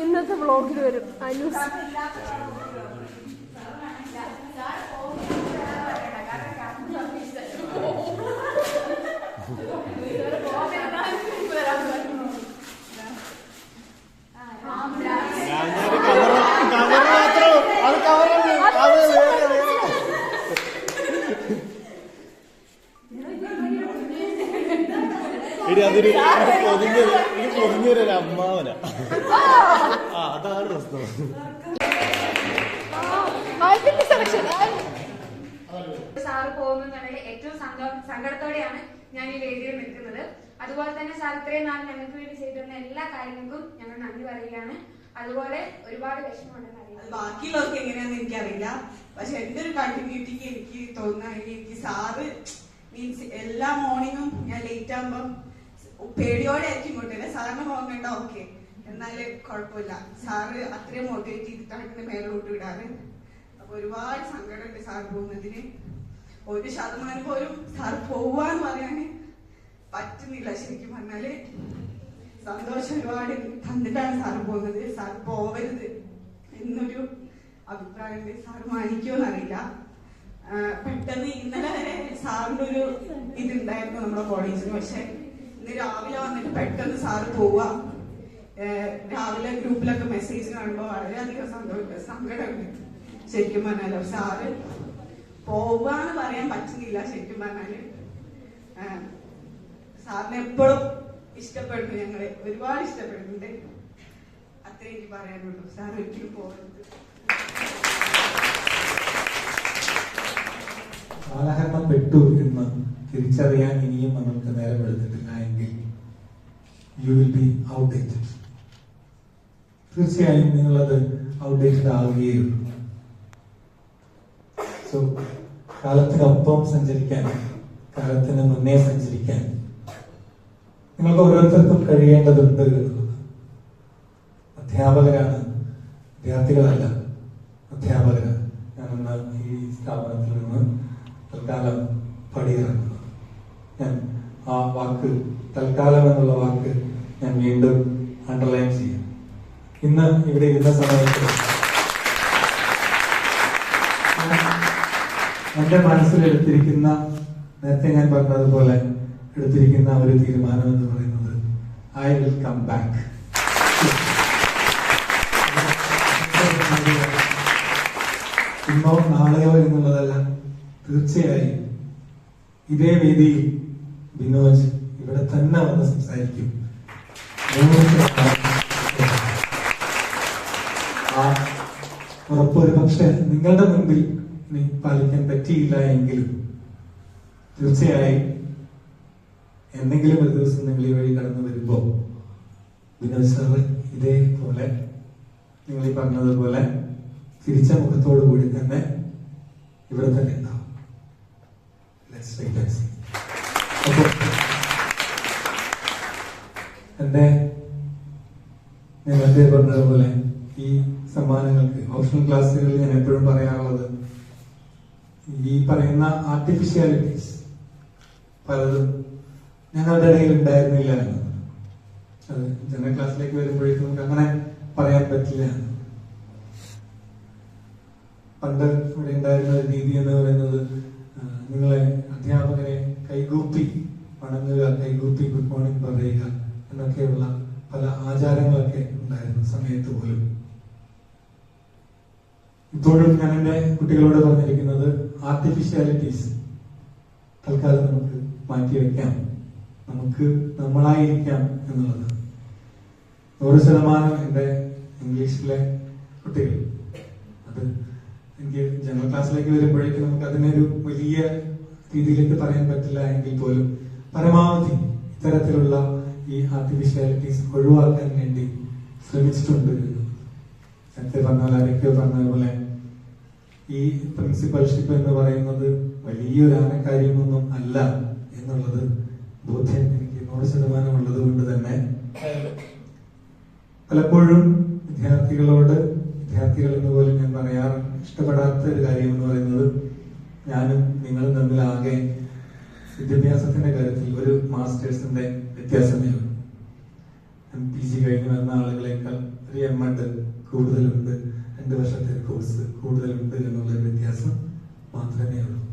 ഇന്നത്തെ വ്ളോഗിൽ വരും. അനൂസ് അതൊരു പൊതിഞ്ഞൊരു പൊതിഞ്ഞൊരു അമ്മാവന. ആ. അതാണ് പ്രശ്നം. സാറ് പോകുന്നുണ്ടെങ്കിൽ ഏറ്റവും സങ്കടത്തോടെയാണ് ഞാൻ ഈ വേദിയിൽ നിൽക്കുന്നത്. അതുപോലെ തന്നെ സാർ ഇത്രയും നാൾ ഞങ്ങൾക്ക് വേണ്ടി ചെയ്തിരുന്ന എല്ലാ കാര്യങ്ങൾക്കും ഞങ്ങൾ നന്ദി പറയുകയാണ്. അതുപോലെ ഒരുപാട് വിഷമമുണ്ടെന്ന് അറിയാം ബാക്കിയുള്ളവർക്ക് എങ്ങനെയാന്ന് എനിക്കറിയില്ല. പക്ഷെ എന്റെ ഒരു കണ്ടിന്യൂറ്റിക്ക് എനിക്ക് തോന്നുന്ന. എനിക്ക് സാറ് മീൻസ് എല്ലാ മോർണിംഗും ഞാൻ ലേറ്റ് ആകുമ്പം പേടിയോടെ ആയിരിക്കും ഇങ്ങോട്ട് സാറിന് ഓക്കെ എന്നാൽ കുഴപ്പമില്ല. സാറ് അത്രയും മോട്ടിവേറ്റ് ചെയ്തിട്ടാണ് എന്നെ മേലോട്ട് വിടാറ് അപ്പൊ ഒരുപാട് സങ്കടമുണ്ട് സാർ പോകുന്നതിന്. ഒരു ശതമാനം പോലും സാർ പോവാന്ന് പറയാന് പറ്റുന്നില്ല ശരിക്കും പറഞ്ഞാൽ. സന്തോഷം ഒരുപാട് തന്നിട്ടാണ് സാർ പോകുന്നത്. സാർ പോവരുത് എന്നൊരു അഭിപ്രായമുണ്ട്. സാർ മാനിക്കുമെന്ന് അറിയില്ല പെട്ടെന്ന് ഇന്നലെ വരെ സാറിന്റെ ഒരു ഇതുണ്ടായിരുന്നു നമ്മുടെ കോളേജിൽ പക്ഷെ രാവിലെ വന്നിട്ട് പെട്ടെന്ന് സാറ് പോവുക രാവിലെ ഗ്രൂപ്പിലൊക്കെ മെസ്സേജ് കാണുമ്പോൾ വളരെയധികം സന്തോഷം സങ്കടമുണ്ട്. ശരിക്കും പറഞ്ഞാൽ. സാറ് പോവാന്ന് പറയാൻ പറ്റുന്നില്ല ശരിക്കും പറഞ്ഞാൽ. സാറിനെ എപ്പോഴും ഇഷ്ടപ്പെടുന്നു ഞങ്ങളെ. ഒരുപാട് ഇഷ്ടപ്പെടുന്നുണ്ട്. അത്രേ എനിക്ക് പറയാനുള്ളൂ. സാർ ഒരിക്കലും പോകരുത് കാലഹരണപ്പെട്ടു തിരിച്ചറിയാൻ ഇനിയും നമ്മൾക്ക് നേരം എടുത്തിട്ടില്ല എങ്കിൽ യു വിൽ ബി ഔട്ട്ഡേറ്റഡ് തീർച്ചയായും നിങ്ങളത് ഔട്ട്ഡേറ്റഡ് ആവുകയുള്ളൂ സോ കാലത്തിനൊപ്പം സഞ്ചരിക്കാൻ കാലത്തിന് മുന്നേ സഞ്ചരിക്കാൻ നിങ്ങൾക്ക് ഓരോരുത്തർക്കും കഴിയേണ്ടതുണ്ട് അധ്യാപകരാണ് വിദ്യാർത്ഥികളല്ല അധ്യാപകരാണ്. ഞാനിന്ന് ഈ സ്ഥാപനത്തിൽ നിന്ന് തൽക്കാലം പടിയിറങ്ങുന്നു ഞാൻ ആ വാക്ക് തൽക്കാലം എന്നുള്ള വാക്ക് ഞാൻ വീണ്ടും അണ്ടർലൈൻ ചെയ്യാം. ഇന്ന് ഇവിടെ ഇരുന്ന സമയത്ത് എന്റെ മനസ്സിൽ എടുത്തിരിക്കുന്ന നേരത്തെ ഞാൻ പറഞ്ഞതുപോലെ എടുത്തിരിക്കുന്ന ഒരു തീരുമാനം എന്ന് പറയുന്നത് ഐ വിൽ കം ബാക്ക് ഇന്നോ നാളെയോ എന്നുള്ളതല്ല തീർച്ചയായും ഇതേ വേദിയിൽ ബിനോജ് ഇവിടെ തന്നെ വന്ന് സംസാരിക്കും. ഉറപ്പൊരു പക്ഷെ നിങ്ങളുടെ മുമ്പിൽ ഇനി പാലിക്കാൻ പറ്റിയില്ല എങ്കിലും തീർച്ചയായും എന്തെങ്കിലും ഒരു ദിവസം നിങ്ങൾ ഈ വഴി കടന്നു വരുമ്പോ വിനോദ് സാറ് ഇതേപോലെ നിങ്ങൾ ഈ പറഞ്ഞതുപോലെ തിരിച്ച മുഖത്തോടു കൂടി തന്നെ ഇവിടെ തന്നെ ഉണ്ടാവും. എന്റെ നേരത്തെ പറഞ്ഞതുപോലെ ഈ സമ്മാനങ്ങൾക്ക് ഓപ്ഷണൽ ക്ലാസ്സുകളിൽ ഞാൻ എപ്പോഴും പറയാറുള്ളത് ഈ പറയുന്ന ആർട്ടിഫിഷ്യാലിറ്റീസ് പലതും ഞങ്ങളുടെ ഇടയിൽ ഉണ്ടായിരുന്നില്ല എന്നത് അത് ജനറൽ ക്ലാസ്സിലേക്ക് വരുമ്പോഴേക്കും നമുക്ക് അങ്ങനെ പറയാൻ പറ്റില്ല. പണ്ട് ഇവിടെ ഉണ്ടായിരുന്ന രീതി എന്ന് പറയുന്നത് സമയത്ത് പോലും. ഇപ്പോഴും ഞാൻ എന്റെ കുട്ടികളോട് പറഞ്ഞിരിക്കുന്നത് ആർട്ടിഫിഷ്യാലിറ്റീസ് തൽക്കാലം നമുക്ക് മാറ്റിവെക്കാം നമുക്ക് നമ്മളായിരിക്കാം എന്നുള്ളത്. നൂറ് ശതമാനം എന്റെ ഇംഗ്ലീഷിലെ കുട്ടികൾ. അത് എനിക്ക് ജനറൽ ക്ലാസ്സിലേക്ക് വരുമ്പോഴേക്കും നമുക്ക് അതിനൊരു വലിയ രീതിയിലേക്ക് പറയാൻ പറ്റില്ല എങ്കിൽ പോലും പരമാവധി ഇത്തരത്തിലുള്ള ഈ ആർട്ടിഫിഷ്യാലിറ്റീസ് ഒഴിവാക്കാൻ വേണ്ടി ശ്രമിച്ചിട്ടുണ്ട്. നേരത്തെ പറഞ്ഞ പോലെ ആരൊക്കെയോ പറഞ്ഞതുപോലെ ഈ പ്രിൻസിപ്പൽഷിപ്പ് എന്ന് പറയുന്നത് വലിയൊരു ആനക്കാര്യമൊന്നും അല്ല എന്നുള്ളത് ബോധ്യം എനിക്ക് നൂറ് ശതമാനം ഉള്ളത് കൊണ്ട് തന്നെ. പലപ്പോഴും വിദ്യാർത്ഥികളോട് വിദ്യാർത്ഥികൾ എന്ന് പോലും ഞാൻ പറയാറ് ഇഷ്ടപ്പെടാത്ത ഒരു കാര്യം എന്ന് പറയുന്നത് ഞാനും നിങ്ങളും തമ്മിൽ ആകെ വിദ്യാഭ്യാസത്തിന്റെ കാര്യത്തിൽ ഒരു മാസ്റ്റേഴ്സിന്റെ വ്യത്യാസമേ പി ജി കഴിഞ്ഞ് വന്ന ആളുകളെക്കാൾ ഒരു എം എഡ് കൂടുതലുണ്ട്. രണ്ട് വർഷത്തെ കോഴ്സ് കൂടുതലുണ്ട് എന്നുള്ള വ്യത്യാസം മാത്രമേ ഉള്ളൂ.